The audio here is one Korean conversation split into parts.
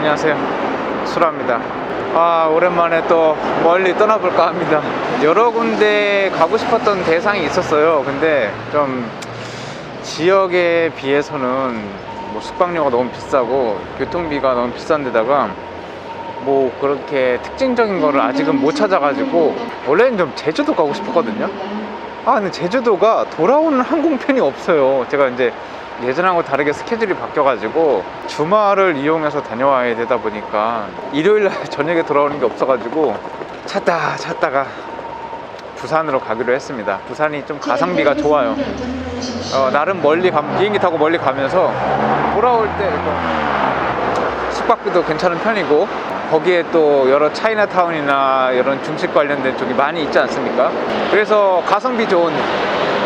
안녕하세요. 수라입니다. 아, 오랜만에 또 멀리 떠나볼까 합니다. 여러 군데 가고 싶었던 대상이 있었어요. 근데 좀 지역에 비해서는 뭐 숙박료가 너무 비싸고 교통비가 너무 비싼 데다가 뭐 그렇게 특징적인 거를 아직은 못 찾아가지고 원래는 좀 제주도 가고 싶었거든요. 아 근데 제주도가 돌아오는 항공편이 없어요. 제가 이제 예전하고 다르게 스케줄이 바뀌어가지고 주말을 이용해서 다녀와야 되다 보니까 일요일 날 저녁에 돌아오는 게 없어가지고 찾다 찾다가 부산으로 가기로 했습니다. 부산이 좀 가성비가 좋아요. 어, 나름 멀리 가, 비행기 타고 멀리 가면서 돌아올 때좀 숙박비도 괜찮은 편이고 거기에 또 여러 차이나타운이나 이런 중식 관련된 쪽이 많이 있지 않습니까? 그래서 가성비 좋은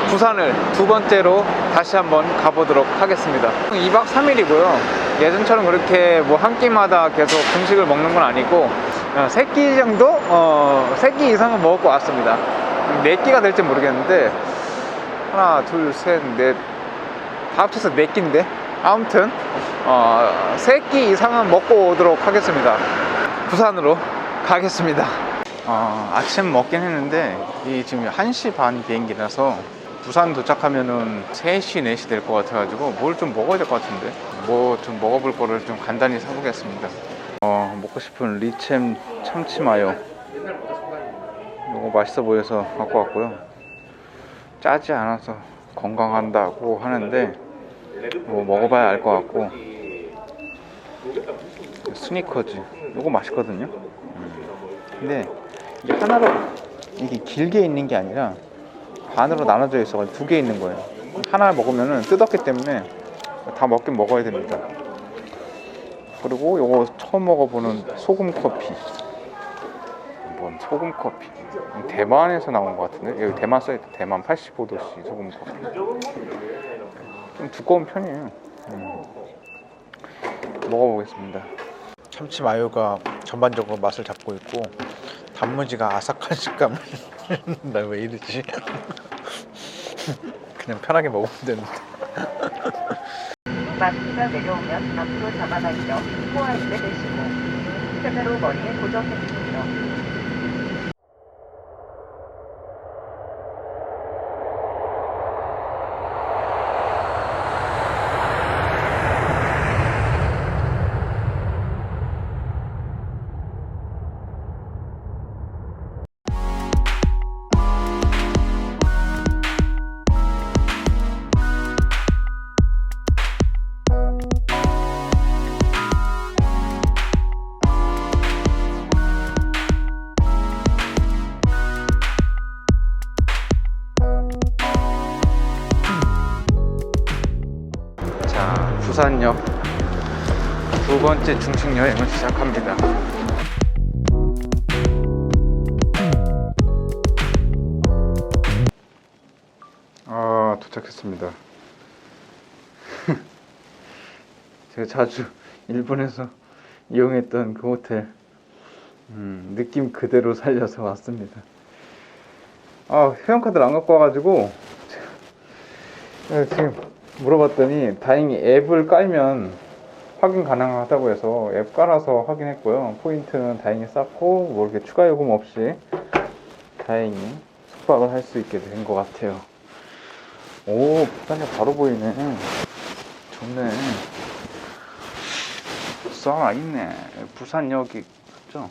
부산을 두 번째로 다시 한번 가보도록 하겠습니다. 2박 3일이고요. 예전처럼 그렇게 뭐 한 끼마다 계속 중식을 먹는 건 아니고 어, 세끼 정도? 어, 세끼 이상은 먹을 것 같습니다. 네 끼가 될지 모르겠는데 하나, 둘, 셋, 넷, 다 합쳐서 네 끼인데 아무튼 어, 세끼 이상은 먹고 오도록 하겠습니다. 부산으로 가겠습니다. 어, 아침 먹긴 했는데 이 지금 1시 반 비행기라서 부산 도착하면은 3시, 4시 될 것 같아가지고 뭘 좀 먹어야 될 것 같은데 뭐 좀 먹어볼 거를 좀 간단히 사보겠습니다. 어, 먹고 싶은 리챔 참치 마요. 이거 맛있어 보여서 갖고 왔고요. 짜지 않아서 건강한다고 하는데 뭐 먹어봐야 알 것 같고 스니커즈 이거 맛있거든요. 음. 근데 이게 하나로 이게 길게 있는 게 아니라 반으로 나눠져 있어가지고 두개 있는 거예요. 하나 먹으면은 뜯었기 때문에 다 먹긴 먹어야 됩니다. 그리고 요거 처음 먹어보는 소금 커피. 뭔 소금 커피? 대만에서 나온 것 같은데 여기 대만 써있다. 대만 85도씨 소금 커피. 좀 두꺼운 편이에요. 음. 먹어보겠습니다. 참치 마요가 전반적으로 맛을 잡고 있고 단무지가 아삭한 식감을 나 왜 이러지? 그냥 편하게 먹으면 되는데 마스크가 내려오면 앞으로 잡아당겨 코와 입에 대시고 최대로 머리에 고정해주세요. 번째 중식 여행을 시작합니다. 아 도착했습니다. 제가 자주 일본에서 이용했던 그 호텔 음, 느낌 그대로 살려서 왔습니다. 아 회원카드를 안 갖고 와가지고 네, 지금 물어봤더니 다행히 앱을 깔면 확인 가능하다고 해서 앱 깔아서 확인했고요. 포인트는 다행히 쌓고 뭐 이렇게 추가 요금 없이 다행히 숙박을 할 수 있게 된 것 같아요. 오, 부산역 바로 보이네. 좋네. 살아있네. 부산역이 그죠?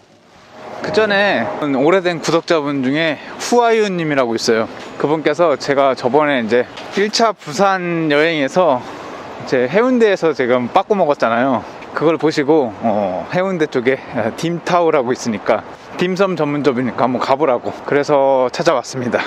그 전에 오래된 구독자분 중에 후아유님이라고 있어요. 그분께서 제가 저번에 이제 1차 부산 여행에서 제 해운대에서 지금 빠꾸 먹었잖아요. 그걸 보시고 어, 해운대 쪽에 딤타우라고 있으니까 딤섬 전문점이니까 한번 가보라고 그래서 찾아왔습니다.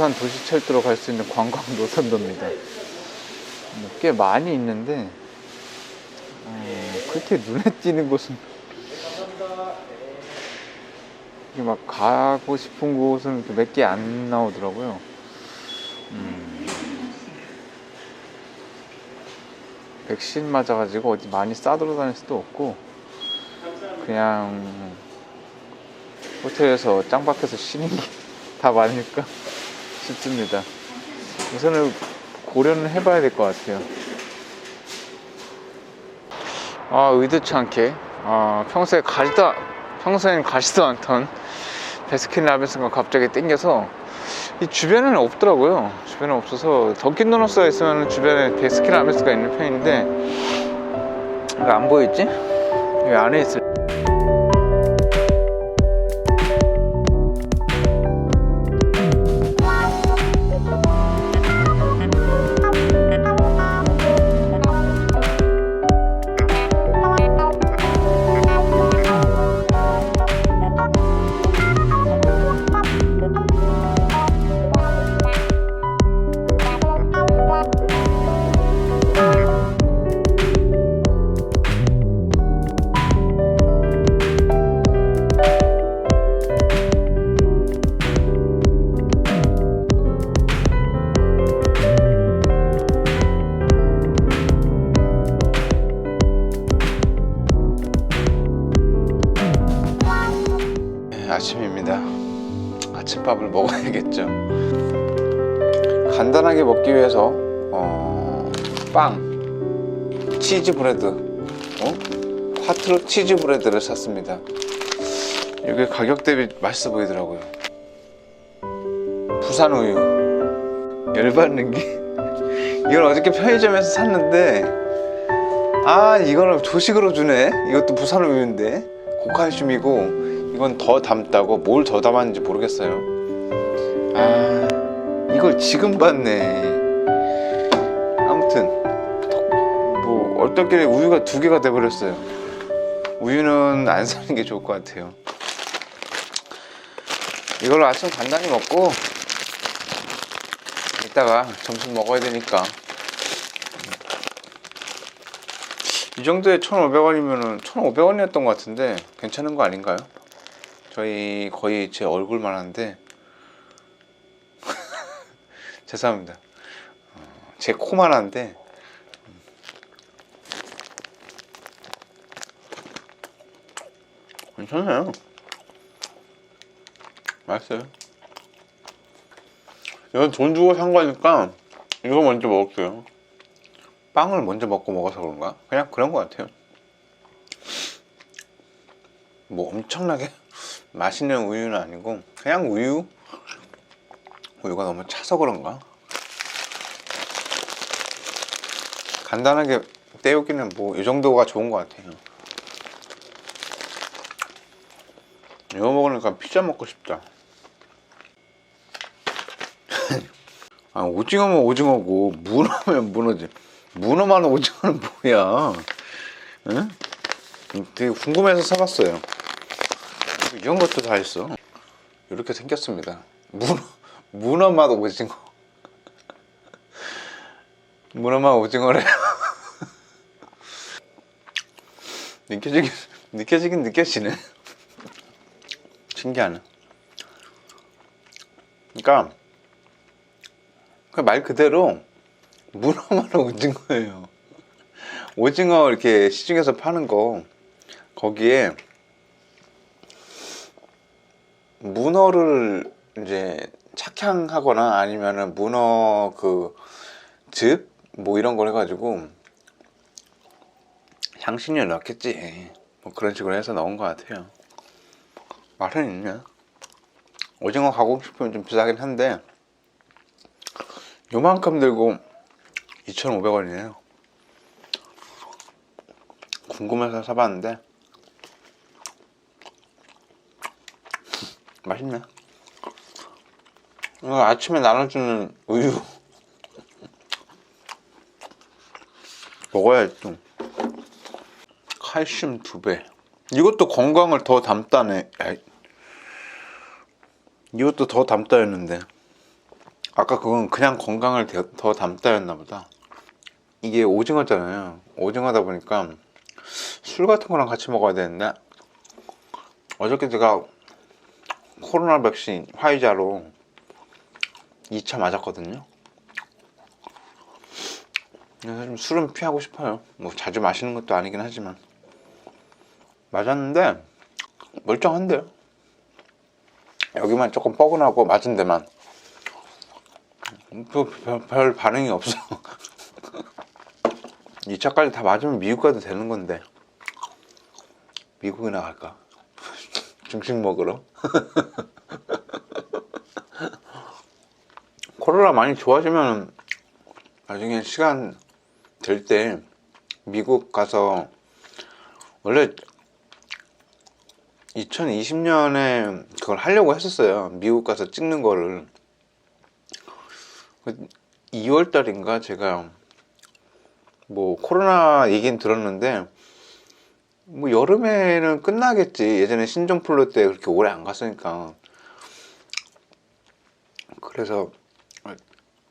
부산 도시철도로 갈 수 있는 관광 노선도입니다. 뭐꽤 많이 있는데 어, 그렇게 눈에 띄는 곳은 이게 막 가고 싶은 곳은 몇 개 안 나오더라고요. 음. 백신 맞아가지고 어디 많이 싸돌아다닐 수도 없고 그냥 호텔에서 짱박혀서 쉬는 게 다 많으니까 싶습니다. 우선은 고려는 해봐야 될 것 같아요. 아 의도치 않게 아, 평소에 가지도 평소엔 가지도 않던 베스킨 라빈스가 갑자기 땡겨서 이 주변에는 없더라고요. 주변에 없어서 던킨 도너스가 있으면 주변에 베스킨 라빈스가 있는 편인데 왜 안 보이지? 여기 안에 있을 치즈 브레드, 어? 화트로 치즈 브레드를 샀습니다. 이게 가격 대비 맛있어 보이더라고요. 부산 우유 열받는 게 이걸 어저께 편의점에서 샀는데 아 이거를 조식으로 주네. 이것도 부산 우유인데 고칼슘이고 이건 더 담다고 뭘 더 담았는지 모르겠어요. 아 이걸 지금 봤네. 뭐 얼떨결에 우유가 두 개가 돼버렸어요. 우유는 안 사는 게 좋을 것 같아요. 이걸로 아침 간단히 먹고 이따가 점심 먹어야 되니까 이 정도에 1,500원이면은 1,500원이었던 것 같은데 괜찮은 거 아닌가요? 저희 거의 제 얼굴만 한데 죄송합니다. 어, 제 코만 한데 괜찮아요. 맛있어요. 이건 돈 주고 산 거니까 이거 먼저 먹을게요. 빵을 먼저 먹고 먹어서 그런가? 그냥 그런 것 같아요. 뭐 엄청나게 맛있는 우유는 아니고 그냥 우유 우유가 너무 차서 그런가? 간단하게 때우기는 뭐 이 정도가 좋은 것 같아요. 이거 먹으니까 피자 먹고 싶다. 아 오징어면 오징어고 문어면 문어지. 문어만 오징어는 뭐야? 응? 되게 궁금해서 사봤어요. 이런 것도 다 있어. 이렇게 생겼습니다. 문어, 문어 맛 오징어. 문어 맛 오징어래요. 느껴지긴, 느껴지긴 느껴지네. 신기하네. 그러니까, 그말 그대로 문어만 오징어예요. 오징어 이렇게 시중에서 파는 거, 거기에 문어를 이제 착향하거나 아니면은 문어 그즙 뭐 이런 걸 해가지고 향신료 넣겠지 뭐 그런 식으로 해서 넣은 것 같아요 맛은 있네 오징어 가고 싶으면 좀 비싸긴 한데 요만큼 들고 2,500원이에요 궁금해서 사봤는데 맛있네. 이거 아침에 나눠주는 우유 먹어야지 좀. 칼슘 두 배. 이것도 건강을 더 담다네. 아이. 이것도 더 담다 했는데 아까 그건 그냥 건강을 더- 더 담다였나 보다. 이게 오징어잖아요. 오징어다 보니까 술 같은 거랑 같이 먹어야 되는데 어저께 제가 코로나 백신 화이자로 2차 맞았거든요. 그래서 좀 술은 피하고 싶어요. 뭐 자주 마시는 것도 아니긴 하지만 맞았는데 멀쩡한데요. 여기만 조금 뻐근하고 맞은 데만 뭐 별, 별 반응이 없어. 2차까지 다 맞으면 미국 가도 되는 건데 미국이나 갈까? 중식 먹으러? 코로나 많이 좋아지면 나중에 시간 될 때 미국 가서 원래 2020년에 그걸 하려고 했었어요. 미국 가서 찍는 거를 2월 달인가 제가 뭐 코로나 얘기는 들었는데 뭐 여름에는 끝나겠지. 예전에 신종플루 때 그렇게 오래 안 갔으니까. 그래서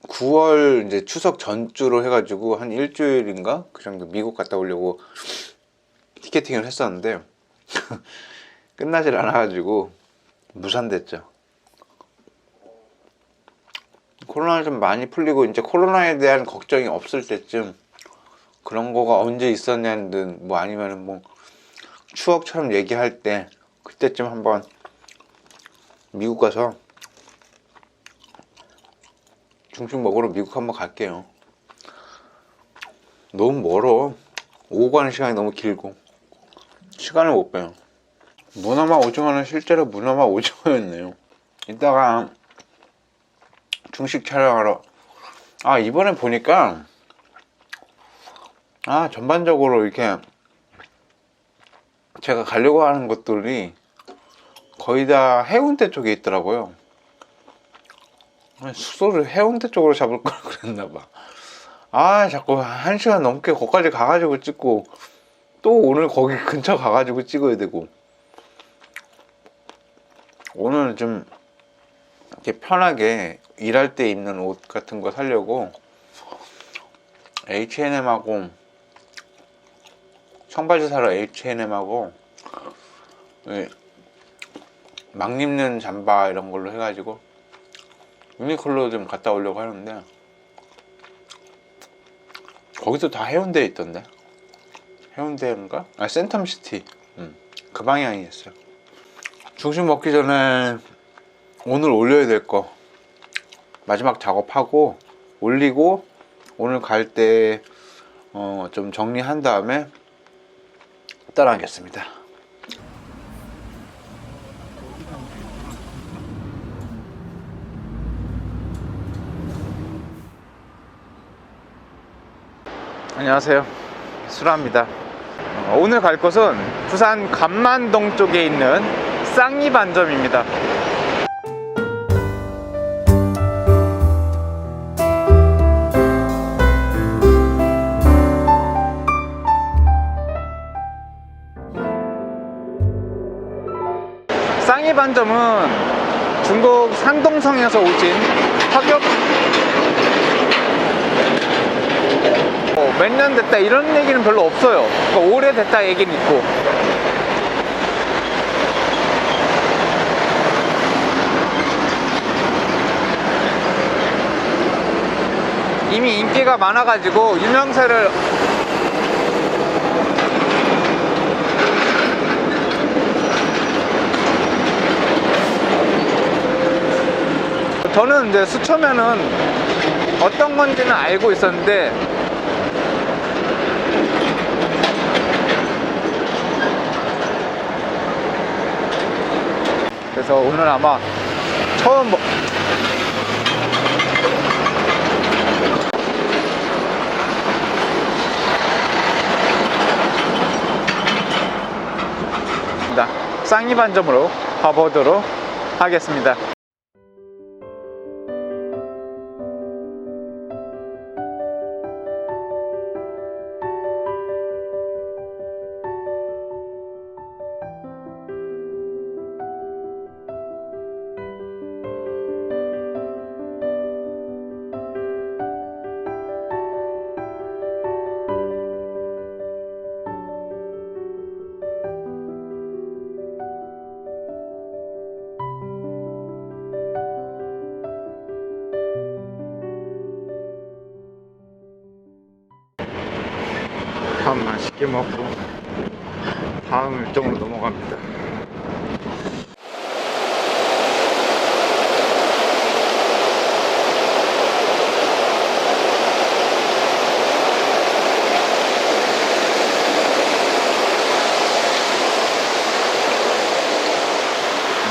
9월 이제 추석 전주로 해가지고 한 일주일인가 그 정도 미국 갔다 오려고 티켓팅을 했었는데 끝나질 않아가지고 무산됐죠. 코로나 좀 많이 풀리고 이제 코로나에 대한 걱정이 없을 때쯤 그런 거가 언제 있었냐는 듯 뭐 아니면은 뭐 추억처럼 얘기할 때 그때쯤 한번 미국 가서 중식 먹으러 미국 한번 갈게요. 너무 멀어. 오고 가는 시간이 너무 길고 시간을 못 빼요. 문어마 오징어는 실제로 문어마 오징어였네요. 이따가 중식 촬영하러 아 이번에 보니까 아 전반적으로 이렇게 제가 가려고 하는 곳들이 거의 다 해운대 쪽에 있더라고요. 숙소를 해운대 쪽으로 잡을 걸 그랬나 봐. 아 자꾸 한 시간 넘게 거기까지 가가지고 찍고 또 오늘 거기 근처 가가지고 찍어야 되고 오늘 좀 이렇게 편하게 일할 때 입는 옷 같은 거 사려고 H&M하고 청바지 사러 H&M하고 막 입는 잠바 이런 걸로 해가지고 유니클로 좀 갔다 오려고 하는데 거기도 다 해운대에 있던데. 해운대인가? 아 센텀시티. 음, 그 방향이었어요 중식 먹기 전에 오늘 올려야 될 거 마지막 작업하고 올리고 오늘 갈 때 어, 좀 정리한 다음에 떠나겠습니다. 안녕하세요. 수라입니다. 어, 오늘 갈 곳은 부산 감만동 쪽에 있는 쌍이 반점입니다. 쌍이 반점은 중국 산동성에서 오신 파격 어, 몇년 됐다 이런 얘기는 별로 없어요. 그러니까 오래됐다 얘기는 있고. 이미 인기가 많아가지고 유명세를 저는 이제 수초면은 어떤 건지는 알고 있었는데 그래서 오늘 아마 처음 먹- 쌍이반점으로 가보도록 하겠습니다. 먹고 다음 일정으로 넘어갑니다.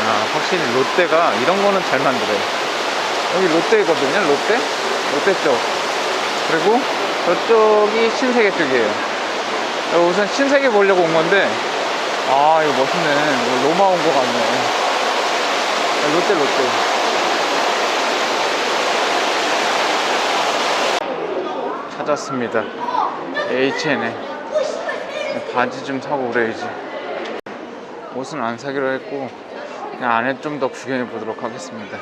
아, 확실히 롯데가 이런 거는 잘 만들어요. 여기 롯데거든요, 롯데? 롯데 쪽. 그리고 저쪽이 신세계 쪽이에요. 우선 신세계 보려고 온 건데, 아, 이거 멋있네. 이거 로마 온 거 같네. 아, 롯데, 롯데. 찾았습니다. H&M. 바지 좀 사고 그래야지. 옷은 안 사기로 했고, 그냥 안에 좀 더 구경해 보도록 하겠습니다.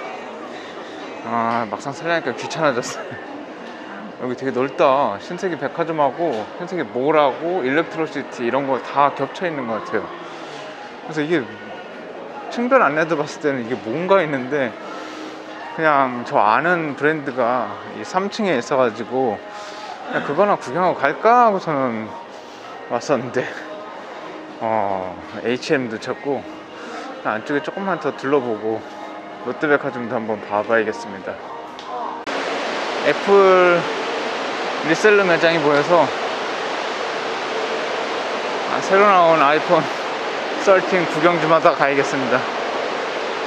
아, 막상 살려니까 귀찮아졌어요. 여기 되게 넓다. 신세계 백화점하고 신세계 몰하고 일렉트로시티 이런 거 다 겹쳐 있는 것 같아요. 그래서 이게 층별 안내도 봤을 때는 이게 뭔가 있는데 그냥 저 아는 브랜드가 이 3층에 있어가지고 그냥 그거나 구경하고 갈까 하고서는 왔었는데 어, H&M도 찾고 안쪽에 조금만 더 둘러보고 롯데백화점도 한번 봐봐야겠습니다. 애플 리셀러 매장이 보여서 아, 새로 나온 아이폰 13 구경 좀 하다 가야겠습니다.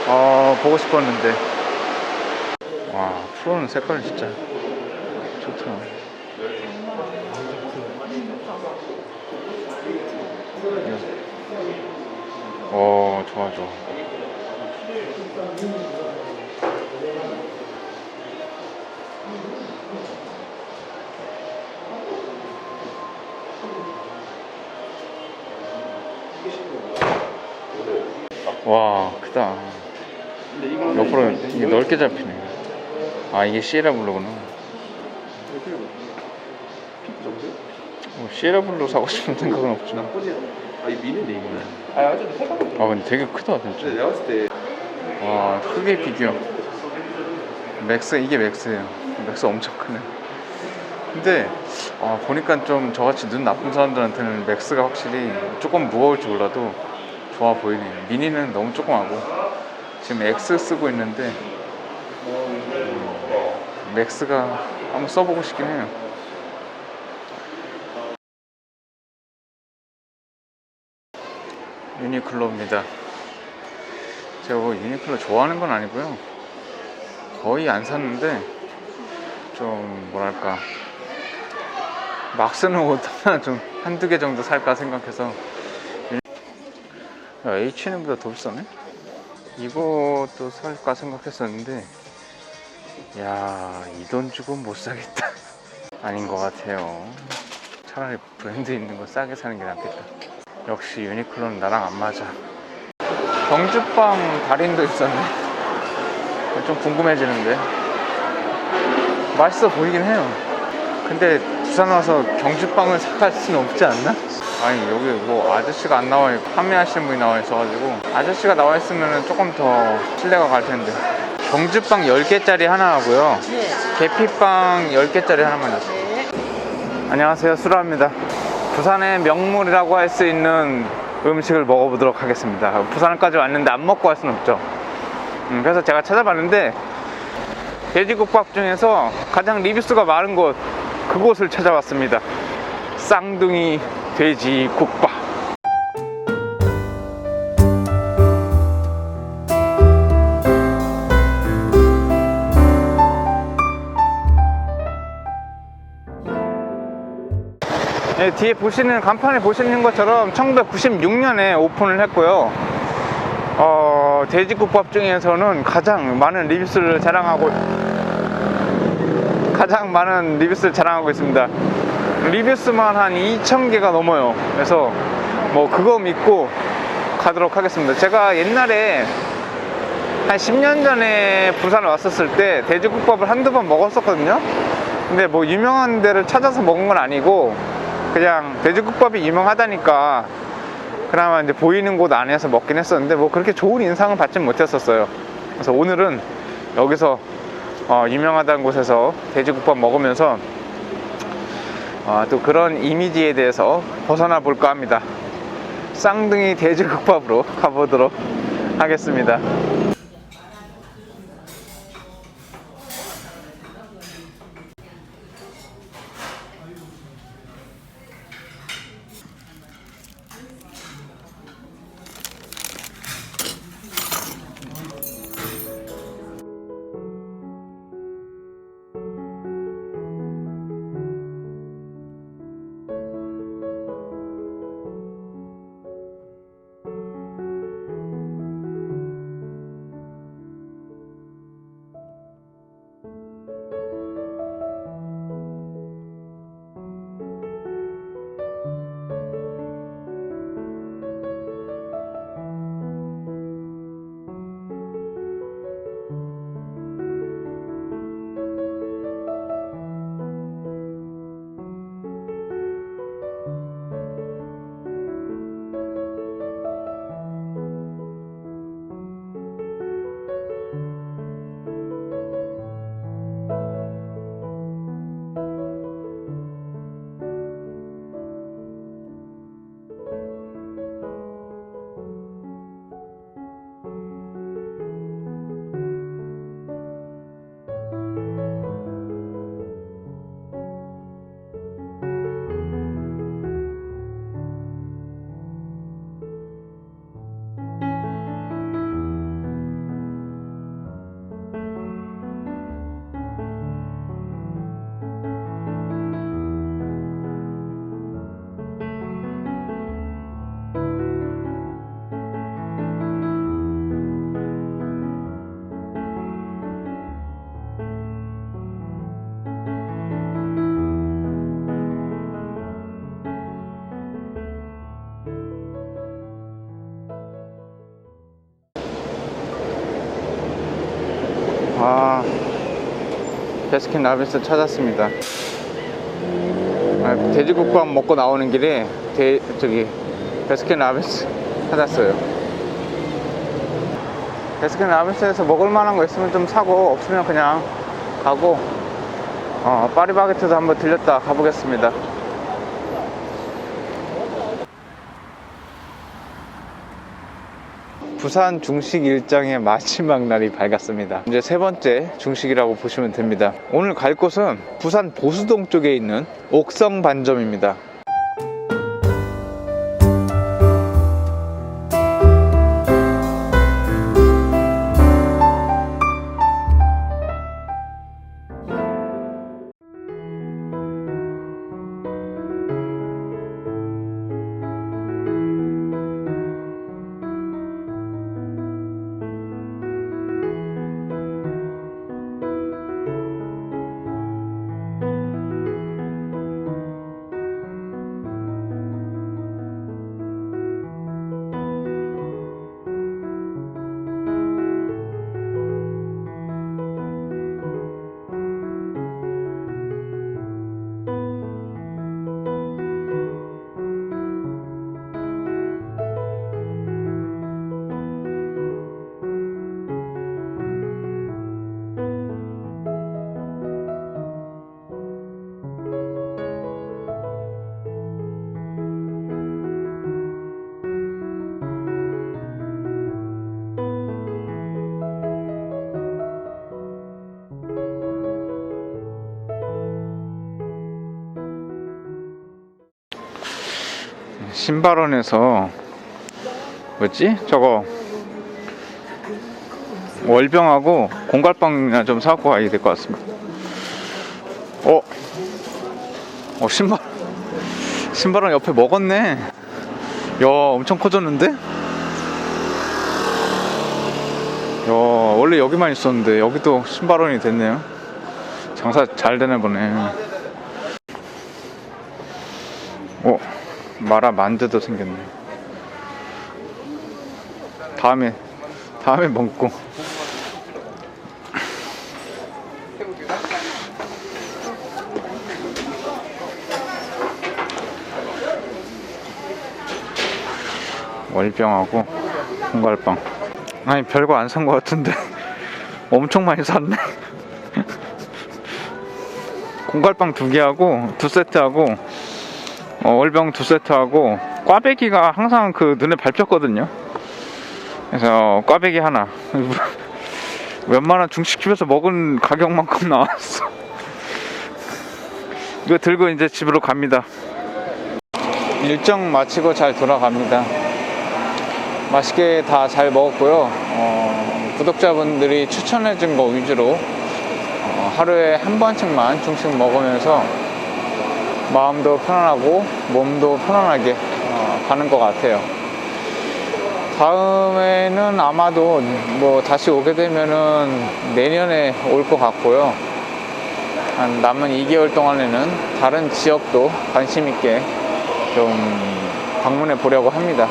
어, 보고 싶었는데. 와, 프로는 색깔 진짜 좋다. 어, 좋아, 좋아. 와, 크다. 옆으로 이게 넓게 잡히네. 아, 이게 시에라 블루구나. 뭐 시에라 블루 사고 싶은 생각은 없지만. 나쁘지. 아, 이 미는데, 이거는. 아, 아, 근데 되게 크다, 진짜. 근데 내가 봤을 때와 크게 비교 맥스 이게 맥스예요 맥스 엄청 크네 근데 아, 보니까 좀 저같이 눈 나쁜 사람들한테는 맥스가 확실히 조금 무거울지 몰라도 좋아 보이네요. 미니는 너무 조그마고. 지금 X 쓰고 있는데 음, 맥스가 한번 써보고 싶긴 해요. 유니클로입니다. 제가 뭐 유니클로 좋아하는 건 아니고요. 거의 안 샀는데 좀 뭐랄까. 막 쓰는 옷 하나 좀 한두 개 정도 살까 생각해서 야, H&M보다 더 비싸네? 이것도 살까 생각했었는데 야 이 돈 주고 못 사겠다 아닌 것 같아요 차라리 브랜드 있는 거 싸게 사는 게 낫겠다 역시 유니클로는 나랑 안 맞아 경주빵 달인도 있었네. 좀 궁금해지는데. 맛있어 보이긴 해요. 근데 부산 와서 경주빵을 사갈 수는 없지 않나? 아니 여기 뭐 아저씨가 안 나와 있고 판매하시는 분이 나와 있어가지고 아저씨가 나와 있으면 조금 더 신뢰가 갈 텐데. 경주빵 10개짜리 하나 하고요. 계피빵 10개짜리 하나만 주세요. 안녕하세요. 수라입니다. 부산의 명물이라고 할 수 있는 음식을 먹어보도록 하겠습니다. 부산까지 왔는데 안 먹고 갈 수는 없죠. 음, 그래서 제가 찾아봤는데 돼지국밥 중에서 가장 리뷰수가 많은 곳 그곳을 찾아왔습니다. 쌍둥이 돼지국밥. 네, 뒤에 보시는 간판에 보시는 것처럼 1996년에 오픈을 했고요. 어, 돼지국밥 중에서는 가장 많은 리뷰수를 자랑하고 가장 많은 리뷰수를 자랑하고 있습니다. 리뷰수만 한 2,000개가 넘어요. 그래서 뭐 그거 믿고 가도록 하겠습니다. 제가 옛날에 한 10년 전에 부산에 왔었을 때 돼지국밥을 한두 번 먹었었거든요. 근데 뭐 유명한 데를 찾아서 먹은 건 아니고 그냥 돼지국밥이 유명하다니까 그나마 이제 보이는 곳 안에서 먹긴 했었는데 뭐 그렇게 좋은 인상을 받진 못했었어요. 그래서 오늘은 여기서 어, 유명하다는 곳에서 돼지국밥 먹으면서 아, 또 그런 이미지에 대해서 벗어나 볼까 합니다. 쌍둥이 돼지국밥으로 가보도록 하겠습니다. 베스킨 라빈스 찾았습니다. 아, 돼지국밥 먹고 나오는 길에 대, 저기 베스킨 라빈스 찾았어요. 베스킨 라빈스에서 먹을 만한 거 있으면 좀 사고 없으면 그냥 가고 어, 파리바게트도 한번 들렸다 가보겠습니다. 부산 중식 일정의 마지막 날이 밝았습니다. 이제 세 번째 중식이라고 보시면 됩니다. 오늘 갈 곳은 부산 보수동 쪽에 있는 옥성 반점입니다. 신발원에서 뭐지? 저거 월병하고 공갈빵이나 좀 사갖고 가야 될 것 같습니다. 어? 어 신발 신발은 옆에 먹었네. 야 엄청 커졌는데? 야 원래 여기만 있었는데 여기도 신발원이 됐네요. 장사 잘 되나 보네. 마라 만두도 생겼네. 다음에 다음에 먹고. 월병하고 홍갈빵. 아니 별거 안 산 것 같은데 엄청 많이 샀네. 공갈빵 두 개 하고 두 세트 하고 어, 월병 두 세트 하고 꽈배기가 항상 그 눈에 밟혔거든요. 그래서 꽈배기 하나. 웬만한 중식집에서 먹은 가격만큼 나왔어. 이거 들고 이제 집으로 갑니다. 일정 마치고 잘 돌아갑니다. 맛있게 다 잘 먹었고요. 어, 구독자분들이 추천해준 거 위주로 어, 하루에 한 번씩만 중식 먹으면서 마음도 편안하고 몸도 편안하게 어, 가는 것 같아요. 다음에는 아마도 뭐 다시 오게 되면은 내년에 올 것 같고요. 한 남은 2개월 동안에는 다른 지역도 관심 있게 좀 방문해 보려고 합니다.